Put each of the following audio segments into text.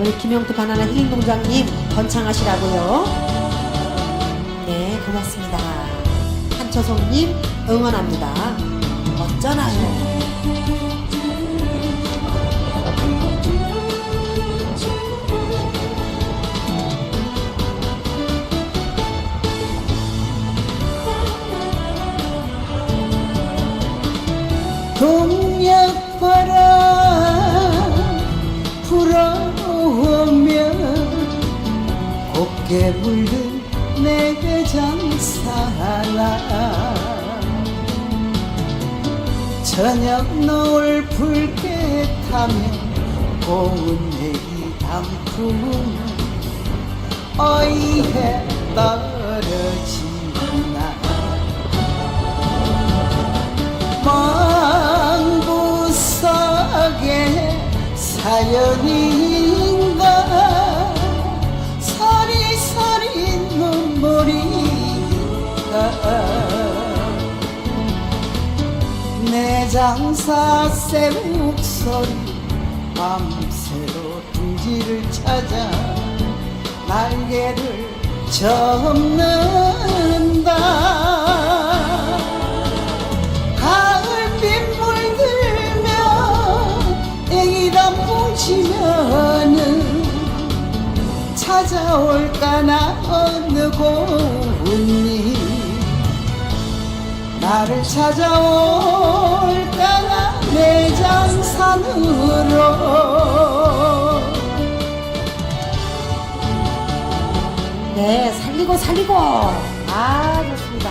우리 김영태 바나나 힐링농장님 번창하시라고요. 네, 고맙습니다. 한초성님 응원합니다. 어쩌나요? 동력바람 곱게 물든 내 장사라. 저녁 노을 붉게 타면 고운 내기 단풍은 어이해 떨어지나 내 장사 새 목소리 밤새로 둥지를 찾아 날개를 접는다. 가을빛 물들며 애기람 뭉치면은 찾아올까 나 어느 고운이 나를 찾아올 까나 내 장산으로 네, 살리고 살리고. 아, 좋습니다.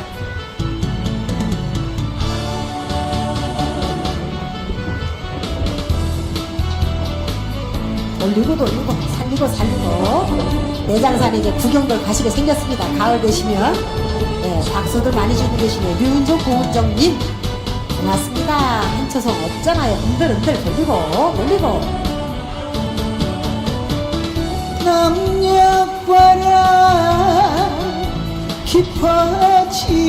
돌리고 돌리고 살리고 살리고 내장산에 이제 구경들 가시게 생겼습니다. 가을 되시면 네, 박수들 많이 주고 계시네요. 류은정 고은정님 고맙습니다. 한초성 없잖아요. 흔들흔들 돌리고 돌리고 남녀바람 깊어지며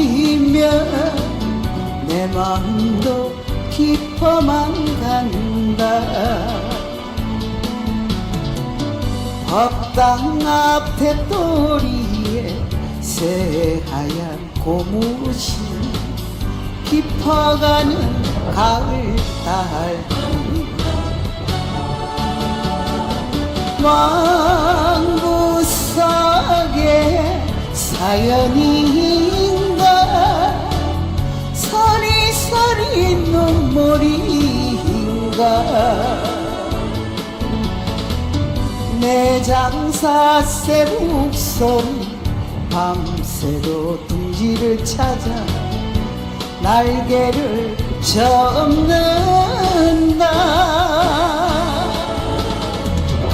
내 마음도 깊어만 간다 법당 앞에 또리에 새하얀 고무신 깊어가는 가을 달빛 왕구석에 사연인 내 장사 새 목소리 밤새도 둥지를 찾아 날개를 접는다.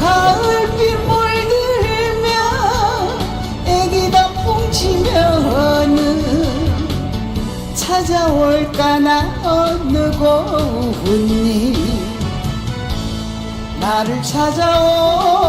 가을비 물들며 애기다 뭉치면은 찾아올까 나 어느 고운이. 나를 찾아올까나